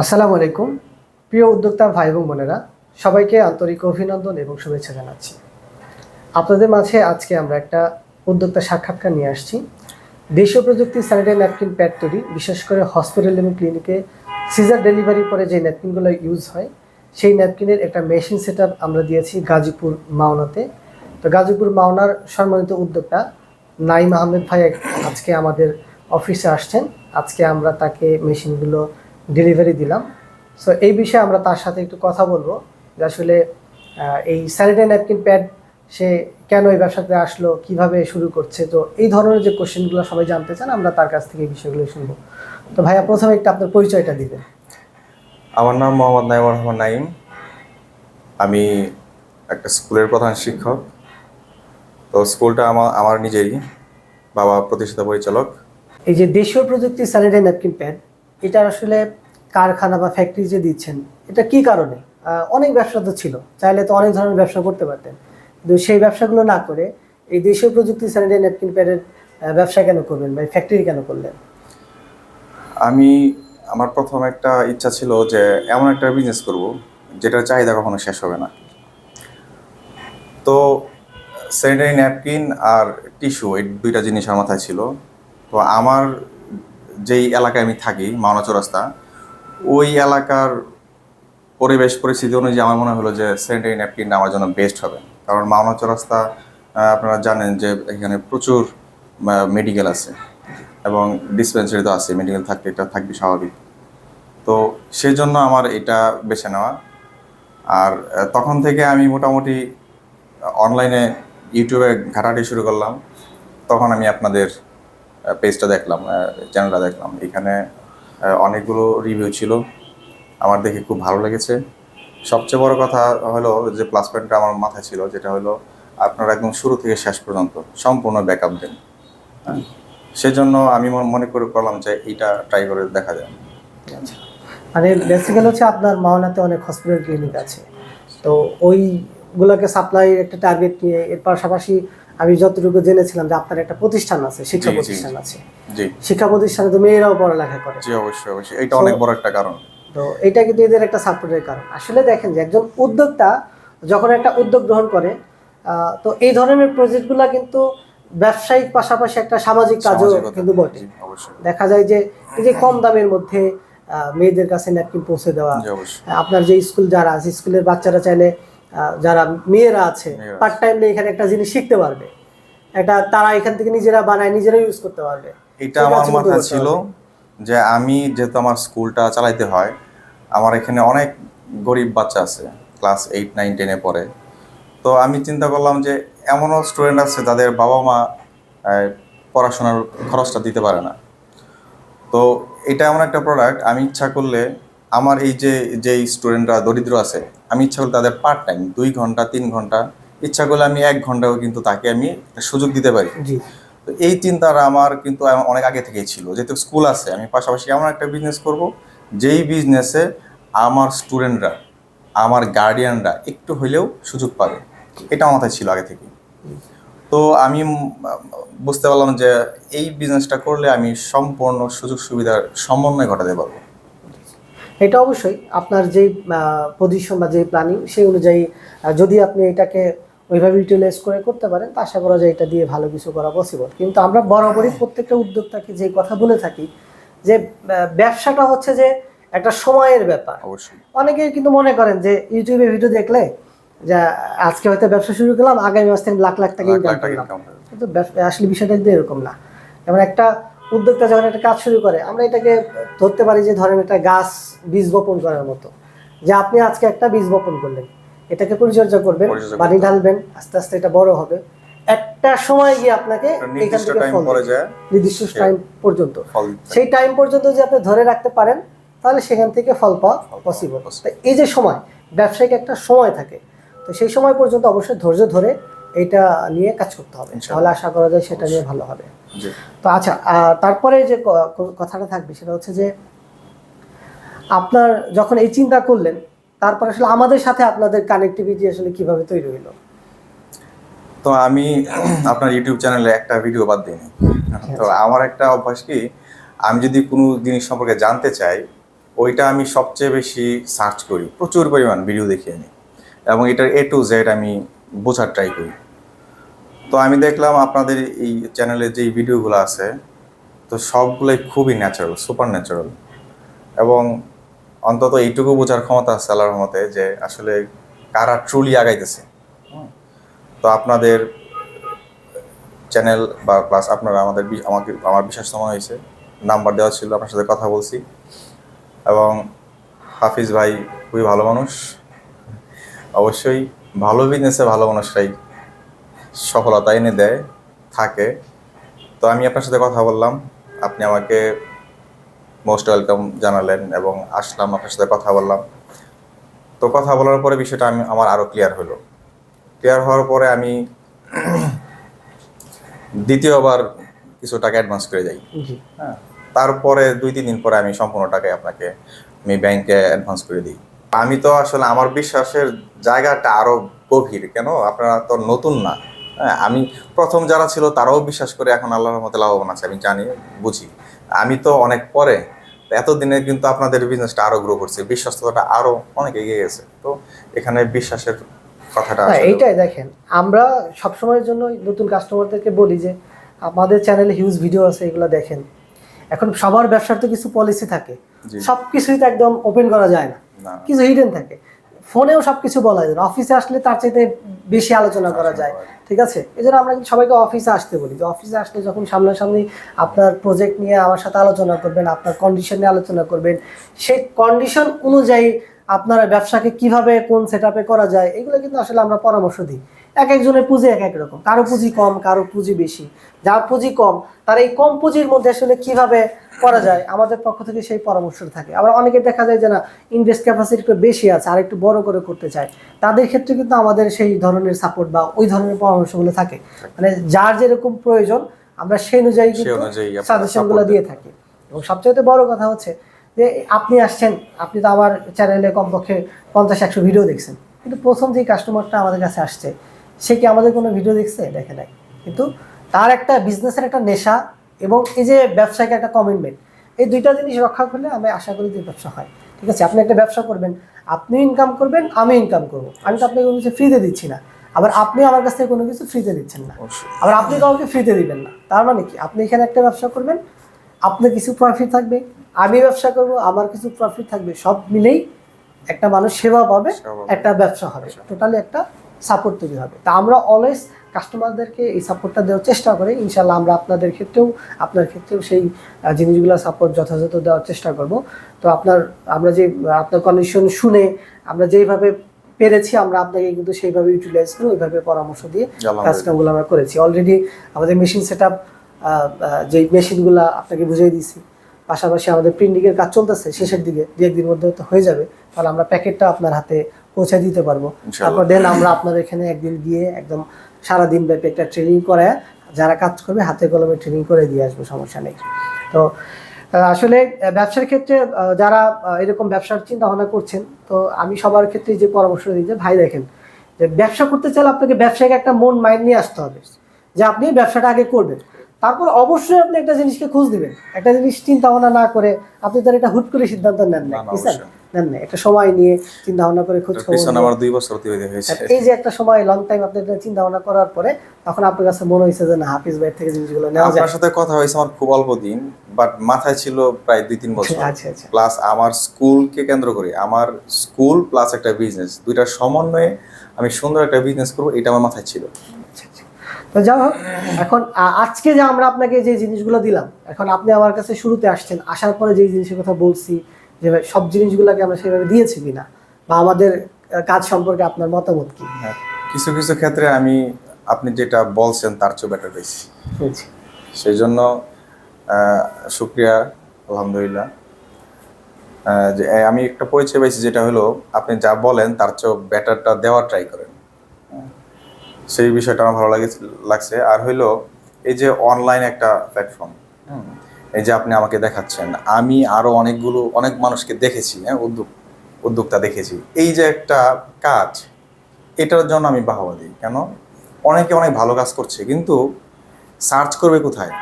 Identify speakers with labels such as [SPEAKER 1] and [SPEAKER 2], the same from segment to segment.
[SPEAKER 1] আসসালামু আলাইকুম। প্রিয় উদ্যোক্তা ভাই এবং বোনেরা, সবাইকে আন্তরিক অভিনন্দন এবং শুভেচ্ছা জানাচ্ছি। আপনাদের মাঝে আজকে আমরা একটা উদ্যোক্তা সাক্ষাৎকার নিয়ে আসছি। দেশীয় প্রযুক্তি স্যানিটারি ন্যাপকিন প্যাড তৈরি, বিশেষ করে হসপিটাল এবং ক্লিনিকে সিজার ডেলিভারি পরে যে ন্যাপকিনগুলো ইউজ হয়, সেই ন্যাপকিনের একটা মেশিন সেট আমরা দিয়েছি গাজীপুর মাওনাতে। তো গাজীপুর মাওনার সম্মানিত উদ্যোক্তা নাইম আহমেদ ভাই আজকে আমাদের অফিসে আসছেন। আজকে আমরা তাকে মেশিনগুলো ডেলিভারি দিলাম। সো এই বিষয়ে আমরা তার সাথে একটু কথা বলব যে আসলে এই স্যানিটারি ন্যাপকিন প্যাড সে কেন এই ব্যবসাতে আসলো কীভাবে শুরু করছে? তো এই ধরনের যে কোশ্চেনগুলো সবাই জানতে চান আমরা তার কাছ থেকে এই বিষয়গুলো শুনব। তো ভাইয়া প্রথমে একটু আপনার পরিচয়টা দিবেন।
[SPEAKER 2] আমার নাম মোহাম্মদ নাইমুর রহমান নাইম আমি একটা স্কুলের প্রধান শিক্ষক। তো স্কুলটা আমার আমার নিজেরই। বাবা প্রতিষ্ঠাতা পরিচালক।
[SPEAKER 1] এই যে দেশীয় প্রযুক্তি স্যানিটারি ন্যাপকিন প্যাড এটা আসলে কারখানা বা ফ্যাক্টরি যে দিচ্ছেন, এটা কি কারণে? অনেক ব্যবসা তো ছিল, চাইলে তো অনেক ধরনের ব্যবসা করতে পারতেন। কিন্তু সেই ব্যবসাগুলো না করে এই দেশীয় প্রযুক্তি স্যানিটারি ন্যাপকিন প্যাডের ব্যবসা কেন করবেন বা ফ্যাক্টরি কেন করলেন?
[SPEAKER 2] আমি, আমার প্রথম একটা ইচ্ছা ছিল যে এমন একটা বিজনেস করব, যেটার চাহিদা কখনো শেষ হবে না। তো স্যানিটারি ন্যাপকিন আর টিস্যু এই দুইটা জিনিস আমার মাথায় ছিল। তো আমার যেই এলাকায় আমি থাকি, মাওনা চৌরাস্তা, ওই এলাকার পরিবেশ পরিস্থিতি অনুযায়ী আমার মনে হলো যে স্যানিটারি ন্যাপকিন আমার জন্য বেস্ট হবে। কারণ মাওনা চৌরাস্তা আপনারা জানেন যে এখানে প্রচুর মেডিকেল আছে এবং ডিসপেন্সারি তো আছে মেডিকেল থাকতে, এটা থাকবে স্বাভাবিক। তো সেই জন্য আমার এটা বেছে নেওয়া। আর তখন থেকে আমি মোটামুটি অনলাইনে ইউটিউবে ঘাটাঘাটি শুরু করলাম। তখন আমি আপনাদের পেজটা দেখলাম চ্যানেলটা দেখলাম। এখানে অনেকগুলো রিভিউ ছিল। আমার দেখে খুব ভালো লেগেছে। সবচেয়ে বড় কথা হলো যে প্লাস পয়েন্টটা আমার মাথায় ছিল, যেটা হলো আপনারা একদম শুরু থেকে শেষ পর্যন্ত সম্পূর্ণ ব্যাকআপ দেন। সেজন্য আমি মনে- মনে করে করলাম যে এইটা ট্রাই করে দেখা যায়।
[SPEAKER 1] আচ্ছা। মানে বেসিক্যালি হচ্ছে আপনার মাওনাতে অনেক হসপিটাল ক্লিনিক আছে। তো ওইগুলোকে সাপ্লাই একটা টার্গেট নিয়ে এর পাশাপাশি আমি যতটুকু জেনেছিলাম যে আপনার একটা প্রতিষ্ঠান আছে শিক্ষা প্রতিষ্ঠান আছে। শিক্ষা প্রতিষ্ঠানে তো মেয়েরাও পড়ালেখা করে।
[SPEAKER 2] জি অবশ্যই অবশ্যই। এটা অনেক বড় একটা কারণ।
[SPEAKER 1] তো এটা কিন্তু এদের একটা সাপোর্টের কারণ। আসলে দেখেন যে একজন উদ্যোক্তা যখন একটা উদ্যোগ গ্রহণ করে তো এই ধরনের প্রজেক্টগুলো কিন্তু ব্যবসায়িক পাশাপাশি একটা সামাজিক কাজও কিন্তু বটে। দেখা যায় যে এই যে কম দামের মধ্যে মেয়েদের কাছে ন্যাপকিন পৌঁছে দেওয়া আপনার যে স্কুল যারা আছে স্কুলের বাচ্চারা চাইলে যারা মেয়েরা আছে পার্ট টাইম এখানে একটা জিনিস শিখতে পারবে। এটা তারা এখান থেকে নিজেরা বানায় নিজেরা ইউজ করতে পারবে।
[SPEAKER 2] এটা আমার মাথায় ছিল যে আমি যেহেতু আমার স্কুলটা চালাইতে হয় আমার এখানে অনেক গরিব বাচ্চা আছে ক্লাস এইট নাইন টেনে পড়ে। তো আমি চিন্তা করলাম যে এমনও স্টুডেন্ট আছে যাদের বাবা মা পড়াশোনার খরচটা দিতে পারে না। তো এটা এমন একটা প্রোডাক্ট আমি ইচ্ছা করলে আমার এই যে যেই স্টুডেন্টরা দরিদ্র আছে আমি ইচ্ছা করলে তাদের পার্ট টাইম দুই ঘণ্টা তিন ঘণ্টা ইচ্ছা করলে আমি এক ঘন্টাও কিন্তু তাকে আমি সুযোগ দিতে পারি। তো এই চিন্তাটা আমার কিন্তু অনেক আগে থেকেই ছিল যেহেতু স্কুল আছে আমি পাশাপাশি এমন একটা বিজনেস করব যেই বিজনেসে আমার স্টুডেন্টরা আমার গার্ডিয়ানরা একটু হইলেও সুযোগ পাবে। এটা আমার মাথায় ছিল আগে থেকে তো আমি বুঝতে পারলাম যে এই বিজনেসটা করলে আমি সম্পূর্ণ সুযোগ সুবিধার সমন্বয় ঘটাতে পারব।
[SPEAKER 1] এটা অবশ্যই আপনার যেই পজিশন বা যেই প্ল্যানিং সেই অনুযায়ী যদি আপনি এটাকে ওইভাবে ইউটিলাইজ করে করতে পারেন তা আশা করা যায় এটা দিয়ে ভালো কিছু করা পসিবল কিন্তু আমরা বরাবরই প্রত্যেকটা উদ্যোক্তাকে যে কথা বলে থাকি যে ব্যবসাটা হচ্ছে যে একটা সময়ের ব্যাপার।
[SPEAKER 2] অবশ্যই।
[SPEAKER 1] অনেকেই কিন্তু মনে করেন যে ইউটিউবে ভিডিও দেখলে যে আজকে হয়তো ব্যবসা শুরু করলাম আগামী মাস থেকে লাখ লাখ টাকা ইনকাম করলাম। কিন্তু আসলে বিষয়টা কিন্তু এরকম না। যেমন একটা উদ্যোক্তা যখন একটা কাজ শুরু করে আমরা এটাকে ধরতে পারি যে ধরেন একটা গাছ বীজ বপন করার মতো। যে আপনি আজকে একটা বীজ বপন করলেন এটাকে পরিচর্যা করবেন পানি ঢালবেন আস্তে আস্তে এটা বড় হবে। একটা সময় গিয়ে আপনাকে এখান
[SPEAKER 2] নির্দিষ্ট
[SPEAKER 1] থেকে
[SPEAKER 2] টাইম
[SPEAKER 1] ফল নির্দিষ্ট পর্যন্ত। সেই টাইম পর্যন্ত যদি আপনি ধরে রাখতে পারেন তাহলে সেখান থেকে ফল পাওয়া পসিবল এই যে সময় ব্যবসায়িক একটা সময় থাকে তো সেই সময় পর্যন্ত অবশ্যই ধৈর্য ধরে এটা নিয়ে কাজ করতে হবে। তাহলে আশা করা যায় সেটা নিয়ে ভালো হবে। তো আচ্ছা তারপরে যে কথাটা থাকবে সেটা হচ্ছে যে আপনার যখন এই চিন্তা করলেন তারপর আসলে আমাদের সাথে আপনাদের কানেক্টিভিটি আসলে কীভাবে তৈরি হলো
[SPEAKER 2] তো আমি আপনার ইউটিউব চ্যানেলে একটা ভিডিও বাদ দিইনি। তো আমার একটা অভ্যাস কি আমি যদি কোনো জিনিস সম্পর্কে জানতে চাই ওইটা আমি সবচেয়ে বেশি সার্চ করি। প্রচুর পরিমাণ ভিডিও দেখি আমি এবং এটার এ টু জেড আমি বোঝার ট্রাই করি। তো আমি দেখলাম আপনাদের এই চ্যানেলে যেই ভিডিওগুলো আছে, তো সবগুলোই খুবই ন্যাচারাল সুপার ন্যাচারাল এবং অন্তত এইটুকু বোঝার ক্ষমতা আছে আল্লাহর মতে যে আসলে কারা ট্রুলি আগাইতেছে। তো আপনাদের চ্যানেল বা প্লাস আপনারা আমাদের আমাকে, আমার বিশ্বাস মনে হয়েছে নাম্বার দেওয়া ছিল, আপনার সাথে কথা বলছি। এবং হাফিজ ভাই খুবই ভালো মানুষ। অবশ্যই ভালো বিজনেসে ভালো মানুষরাই সফলতা এনে দেয় থাকে। তো আমি আপনার সাথে কথা বললাম। আপনি আমাকে মোস্ট ওয়েলকাম জানালেন এবং আসলাম আপনার সাথে কথা বললাম। তো কথা বলার পরে বিষয়টা আমি আমার আরও ক্লিয়ার হলো। ক্লিয়ার হওয়ার পরে আমি দ্বিতীয়বার কিছু টাকা অ্যাডভান্স করে যাই। হ্যাঁ তারপরে দুই তিন দিন পরে আমি সম্পূর্ণ টাকাই আপনাকে আমি ব্যাংকে অ্যাডভান্স করে দিই। আমি তো আসলে আমার বিশ্বাসের জায়গাটা আরও গভীর। কেন? আপনারা তো নতুন না। আমি প্রথম যারা ছিল তারাও বিশ্বাস করে এখন আল্লাহর মতে লাভবান আছে আমি জানি বুঝি। আমি তো অনেক পরে এতদিনে কিন্তু আপনাদের বিজনেসটা আরও গ্রো করছে বিশ্বস্ততাটা আরও অনেক এগিয়ে গেছে। তো এখানে বিশ্বাসের কথাটা
[SPEAKER 1] হ্যাঁ এইটাই দেখেন আমরা সবসময়ের জন্য নতুন কাস্টমারদেরকে বলি যে আমাদের চ্যানেলে হিউজ ভিডিও আছে এগুলো দেখেন। এখন সবার ব্যবসার তো কিছু পলিসি থাকে। সব কিছুই তো একদম ওপেন করা যায় না। কিছু হিডেন থাকে। ফোনেও সব কিছু বলা যায়। অফিসে আসলে তার চাইতে বেশি আলোচনা করা যায় ঠিক আছে? এই জন্য আমরা সবাইকে অফিসে আসতে বলি। যে অফিসে আসলে যখন সামনাসামনি আপনার প্রজেক্ট নিয়ে আমার সাথে আলোচনা করবেন আপনার কন্ডিশন নিয়ে আলোচনা করবেন সেই কন্ডিশন অনুযায়ী আপনারা ব্যবসাকে কীভাবে কোন সেট করা যায় এগুলো কিন্তু আসলে আমরা পরামর্শ দিই। এক একজনের পুঁজি এক এক রকম। কারও পুঁজি কম কারও পুঁজি বেশি। যার পুঁজি কম তার এই কম পুঁজির মধ্যে আসলে কীভাবে করা যায় আমাদের পক্ষ থেকে সেই পরামর্শ থাকে। আবার অনেকে দেখা যায় যে না ইনভেস্ট ক্যাপাসিটি একটু বেশি আছে আর একটু বড় করে করতে চায়। তাদের ক্ষেত্রে কিন্তু আমাদের সেই ধরনের সাপোর্ট বা ওই ধরনের পরামর্শগুলো থাকে। মানে যার যেরকম প্রয়োজন আমরা সেই অনুযায়ী কিন্তু সাজেশনগুলো দিয়ে থাকি। এবং সবচেয়ে বড় কথা হচ্ছে যে আপনি আসছেন আপনি তো আমার চ্যানেলে কমপক্ষে পঞ্চাশ একশো ভিডিও দেখছেন। কিন্তু প্রথম যে কাস্টমারটা আমাদের কাছে আসছে সে কি আমাদের কোনো ভিডিও দেখছে? দেখে নাই। কিন্তু তার একটা বিজনেসের একটা নেশা এবং এই যে ব্যবসায়িক একটা কমিটমেন্ট এই দুইটা জিনিস রক্ষা করলে আমি আশা করি যে ব্যবসা হয়। ঠিক আছে আপনি একটা ব্যবসা করবেন আপনি ইনকাম করবেন আমি ইনকাম করব। আমি তো আপনাকে কোনো কিছু ফ্রিতে দিচ্ছি না। আবার আপনি আমার কাছ থেকে কোনো কিছু ফ্রিতে দিচ্ছেন না। আবার আপনি কাউকে ফ্রিতে দিবেন না। তার মানে কি? আপনি এখানে একটা ব্যবসা করবেন আপনার কিছু প্রফিট থাকবে। আমি ব্যবসা করব আমার কিছু প্রফিট থাকবে সব মিলেই একটা মানুষ সেবা পাবে একটা ব্যবসা হবে টোটালি একটা সাপোর্ট তৈরি হবে। তা আমরা অলওয়েজ কাস্টমারদেরকে এই সাপোর্টটা দেওয়ার চেষ্টা করি ইনশাল্লাহ আমরা আপনাদের ক্ষেত্রেও আপনার ক্ষেত্রেও সেই জিনিসগুলো সাপোর্ট যথাযথ দেওয়ার চেষ্টা করব। তো আপনার আমরা যে আপনার কন্ডিশন শুনে আমরা যেইভাবে পেরেছি আমরা আপনাকে কিন্তু সেইভাবে ইউটিলাইজ করে ওইভাবে পরামর্শ দিয়ে। কাজকামগুলো আমরা করেছি। অলরেডি আমাদের মেশিন সেট আপ যেই মেশিনগুলো আপনাকে বুঝিয়ে দিয়েছি পাশাপাশি আমাদের প্রিন্টিংয়ের কাজ চলতেছে শেষের দিকে দু একদিন মধ্যে তো হয়ে যাবে। তাহলে আমরা প্যাকেটটা আপনার হাতে পৌঁছে দিতে পারব। তারপর দেন আমরা আপনার এখানে একদিন গিয়ে একদম সারাদিন ব্যাপী একটা ট্রেনিং করে যারা কাজ করবে হাতে কলমে ট্রেনিং করে দিয়ে আসব সমস্যা নেই। তো আসলে ব্যবসার ক্ষেত্রে যারা এরকম ব্যবসার চিন্তা ভাবনা করছেন তো আমি সবার ক্ষেত্রে যে পরামর্শ দিই যে ভাই দেখেন যে ব্যবসা করতে চাইলে আপনাকে ব্যবসায়িক একটা মন মাইন্ড নিয়ে আসতে হবে। যে আপনি ব্যবসাটা আগে করবেন। তারপর অবশ্যই আপনি একটা জিনিসকে খোঁজ দিবেন। একটা জিনিস চিন্তা ভাবনা না করে আপনি তার এটা হুট করে সিদ্ধান্ত নেন না। নেন না একটা সময় নিয়ে চিন্তা ভাবনা করে খোঁজ খবর
[SPEAKER 2] আমার দুই বছর অতিবাহিত হয়েছে
[SPEAKER 1] এই যে একটা সময় লং টাইম আপনি এটা চিন্তা ভাবনা করার পরে তখন আপনার কাছে মনে হয়েছে যে না হাফিজ ভাই থেকে জিনিসগুলো নেওয়া যায়।
[SPEAKER 2] আপনার সাথে কথা হয়েছে আমার খুব অল্প দিন বাট মাথায় ছিল প্রায় দুই তিন বছর।
[SPEAKER 1] আচ্ছা আচ্ছা।
[SPEAKER 2] প্লাস আমার স্কুলকে কেন্দ্র করে আমার স্কুল প্লাস একটা বিজনেস দুইটার সমন্বয়ে আমি সুন্দর একটা বিজনেস করব এটা আমার মাথায় ছিল।
[SPEAKER 1] আচ্ছা, আচ্ছা। তো যাই হোক এখন আজকে যে আমরা আপনাকে যে জিনিসগুলো দিলাম এখন আপনি আমার কাছে শুরুতে আসছেন আসার পরে যে জিনিসের কথা বলছি যে সব জিনিসগুলোকে আমরা সেভাবে দিয়েছি কিনা? বা আমাদের কাজ সম্পর্কে আপনার মতামত কি?
[SPEAKER 2] হ্যাঁ, কিছু কিছু ক্ষেত্রে আমি আপনি যেটা বলছেন তার চেয়ে বেটার পেয়েছি। সেই জন্য শুক্রিয়া আলহামদুলিল্লাহ। যে আমি একটা পরিচয় পেয়েছি যেটা হলো আপনি যা বলেন তার চেয়েও বেটারটা দেওয়ার ট্রাই করেন। সেই বিষয়টা আমার ভালো লাগে লাগছে। আর হইল এই যে অনলাইন একটা প্ল্যাটফর্ম এই যে আপনি আমাকে দেখাচ্ছেন আমি আরও অনেকগুলো অনেক মানুষকে দেখেছি হ্যাঁ উদ্যোগ উদ্যোক্তা দেখেছি। এই যে একটা কাজ এটার জন্য আমি বাহবা দিই। কেন? অনেকে অনেক ভালো কাজ করছে কিন্তু সার্চ করবে কোথায়?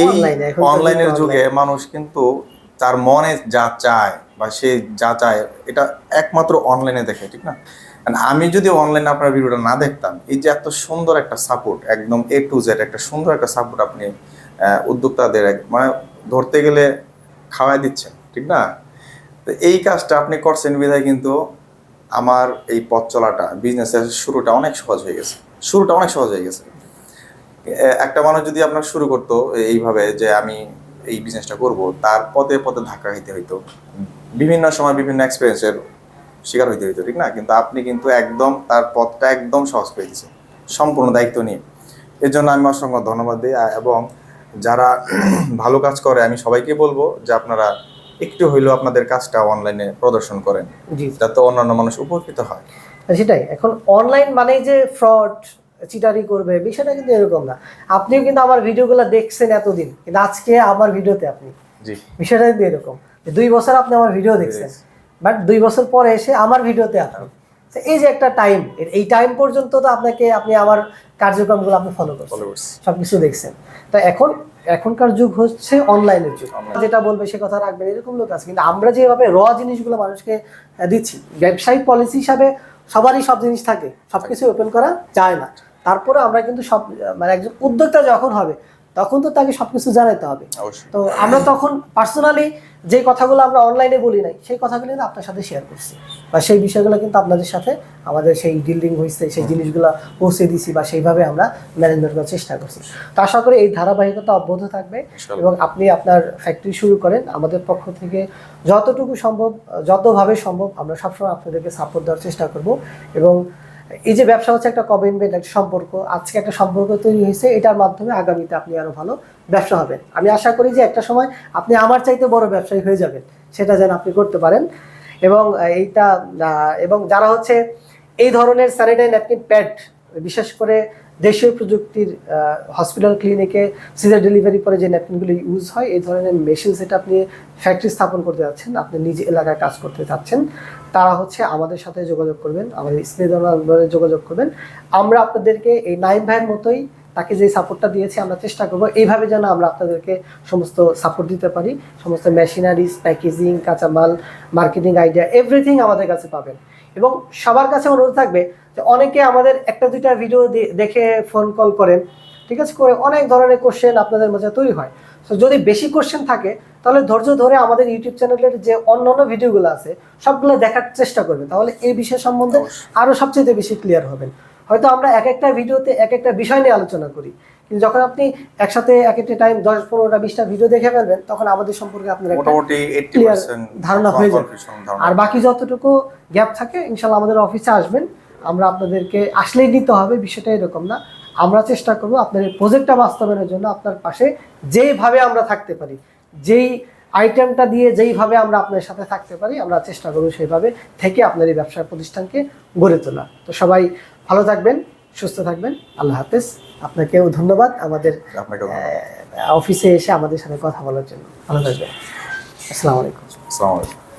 [SPEAKER 2] এই অনলাইনের
[SPEAKER 1] যুগে
[SPEAKER 2] মানুষ কিন্তু তার মনে যা চায় বা সে যা চায় এটা একমাত্র অনলাইনে দেখে ঠিক না? আমি যদি অনলাইনে আপনার ভিডিওটা না দেখতাম, এই যে এত সুন্দর একটা সাপোর্ট একদম এ টু জেড একটা সুন্দর একটা সাপোর্ট আপনি উদ্যোক্তাদের মানে ধরতে গেলে খাওয়াই দিচ্ছেন, ঠিক না? তো এই কাজটা আপনি করছেন বিধায় কিন্তু আমার এই পথ চলাটা বিজনেসের শুরুটা অনেক সহজ হয়ে গেছে। শুরুটা অনেক সহজ হয়ে গেছে। একটা মানুষ যদি আপনার শুরু করতো, এইভাবে যে আমি এই বিজনেসটা করব, তার পদে পদে ধাক্কা খাইতে হইতো। বিভিন্ন সময় বিভিন্ন এক্সপিরিয়েন্সের শিকার হইতে হইতো ঠিক না? কিন্তু আপনি কিন্তু একদম তার পথটা একদম সহজ দিয়েছেন। সম্পূর্ণ দায়িত্ব নিয়ে। এর জন্য আমি অসংখ্য ধন্যবাদ দিই এবং যারা ভালো কাজ করে আমি সবাইকে বলব যে আপনারা একটু হইলেও আপনাদের কাজটা অনলাইনে প্রদর্শন করেন।
[SPEAKER 1] জি।
[SPEAKER 2] যাতে অন্যান্য মানুষ উপকৃত হয়।
[SPEAKER 1] সেটাই। এখন অনলাইন মানে যে ফ্রড চিটারি করবে বিষয়টা কিন্তু এরকম না। আপনিও কিন্তু আমার ভিডিওগুলো দেখছেন এতদিন কিন্তু আজকে আমার ভিডিওতে আপনি।
[SPEAKER 2] জি।
[SPEAKER 1] বিষয়টা কিন্তু এরকম। দুই বছর আপনি আমার ভিডিও দেখছেন। বাট দুই বছর পরে এসে আমার ভিডিওতে আপনি তো এই যে একটা টাইম এই টাইম পর্যন্ত তো আপনাকে আপনি আমার কার্যক্রমগুলো আপনি ফলো করছেন।
[SPEAKER 2] ফলোয়ার্স
[SPEAKER 1] সবকিছু দেখছেন। তো এখন এখনকার যুগ হচ্ছে অনলাইনের যুগ. যেটা বলবে সে কথা রাখবেন এরকম লোক আছে। কিন্তু আমরা যেভাবে র জিনিসগুলো মানুষকে দিচ্ছি ব্যবসায়িক পলিসি হিসাবে সবারই সব জিনিস থাকে সব সবকিছু ওপেন করা যায় না। তারপরে আমরা কিন্তু সব মানে একজন উদ্যোক্তা যখন হবে তখন তো তাকে সবকিছু জানাতে হবে। তো আমরা তখন পার্সোনালি যে কথাগুলো আমরা অনলাইনে বলি নাই সেই কথাগুলো কিন্তু আপনার সাথে শেয়ার করছি। বা সেই বিষয়গুলো কিন্তু আপনাদের সাথে আমাদের সেই ডিলিং হয়েছে সেই জিনিসগুলো পৌঁছে দিছি বা সেইভাবে আমরা ম্যানেজমেন্ট করার চেষ্টা করছি। তো আশা করি এই ধারাবাহিকতা অব্যাহত থাকবে এবং আপনি আপনার ফ্যাক্টরি শুরু করেন। আমাদের পক্ষ থেকে যতটুকু সম্ভব যতভাবে সম্ভব আমরা সবসময় আপনাদেরকে সাপোর্ট দেওয়ার চেষ্টা করব এবং এই যে ব্যবসা হচ্ছে একটা কমিটমেন্ট একটা সম্পর্ক। আজকে একটা সম্পর্ক তৈরি হয়েছে, এটার মাধ্যমে আগামীতে আপনি আরও ভালো ব্যবসা হবেন। আমি আশা করি যে একটা সময় আপনি আমার চাইতে বড় ব্যবসায়ী হয়ে যাবেন, সেটা যেন আপনি করতে পারেন। এবং এইটা এবং যারা হচ্ছে এই ধরনের স্যানিটারি ন্যাপকিন প্যাড, বিশেষ করে দেশীয় প্রযুক্তির হসপিটাল ক্লিনিকে সিজার ডেলিভারি পরে যে ন্যাপকিনগুলো ইউজ হয়, এই ধরনের মেশিন সেটা আপনি ফ্যাক্টরি স্থাপন করতে যাচ্ছেন। আপনি নিজ এলাকায় কাজ করতে চাচ্ছেন তারা হচ্ছে আমাদের সাথে যোগাযোগ করবেন, আমাদের স্ক্রিনে যোগাযোগ করবেন। আমরা আপনাদেরকে এই নাইম ভাইয়ের মতোই তাকে যে সাপোর্টটা দিয়েছি, আমরা চেষ্টা করব এইভাবে যেন আমরা আপনাদেরকে সমস্ত সাপোর্ট দিতে পারি। সমস্ত মেশিনারিজ প্যাকেজিং কাঁচামাল মার্কেটিং আইডিয়া এভরিথিং আমাদের কাছে পাবেন। এবং সবার কাছে অনুরোধ থাকবে যে অনেকে আমাদের একটা দুইটা ভিডিও দেখে ফোন কল করেন ঠিক আছে? করে অনেক ধরনের কোশ্চেন আপনাদের মাঝে তৈরি হয়। তো যদি বেশি কোশ্চেন থাকে তাহলে ধৈর্য ধরে আমাদের ইউটিউব চ্যানেলের যে অন্যান্য ভিডিওগুলো আছে সবগুলো দেখার চেষ্টা করবেন। তাহলে এই বিষয় সম্বন্ধে আরও সবচেয়ে বেশি ক্লিয়ার হবেন। হয়তো আমরা এক একটা ভিডিওতে এক একটা বিষয় নিয়ে আলোচনা করি। কিন্তু যখন আপনি একসাথে এক একটা টাইম দশ পনেরোটা বিশটা ভিডিও দেখে ফেলবেন তখন আমাদের সম্পর্কে আপনার
[SPEAKER 2] মোটামুটি
[SPEAKER 1] ধারণা হয়ে যাবে। আর বাকি যতটুকু গ্যাপ থাকে ইনশাল্লাহ আমাদের অফিসে আসবেন। আমরা আপনাদেরকে আসলেই নিতে হবে বিষয়টা এরকম না। আমরা চেষ্টা করব আপনার এই প্রজেক্টটা বাস্তবায়নের জন্য আপনার পাশে যেইভাবে আমরা থাকতে পারি যেই আইটেমটা দিয়ে যেইভাবে আমরা আপনার সাথে থাকতে পারি আমরা চেষ্টা করব সেইভাবে থেকে আপনার এই ব্যবসার প্রতিষ্ঠানকে গড়ে তোলা। তো সবাই ভালো থাকবেন সুস্থ থাকবেন। আল্লাহ হাফেজ। আপনাকেও ধন্যবাদ আমাদের অফিসে এসে আমাদের সাথে কথা বলার জন্য। ভালো থাকবেন। আসসালামু আলাইকুম।
[SPEAKER 2] আসসালামু আলাইকুম।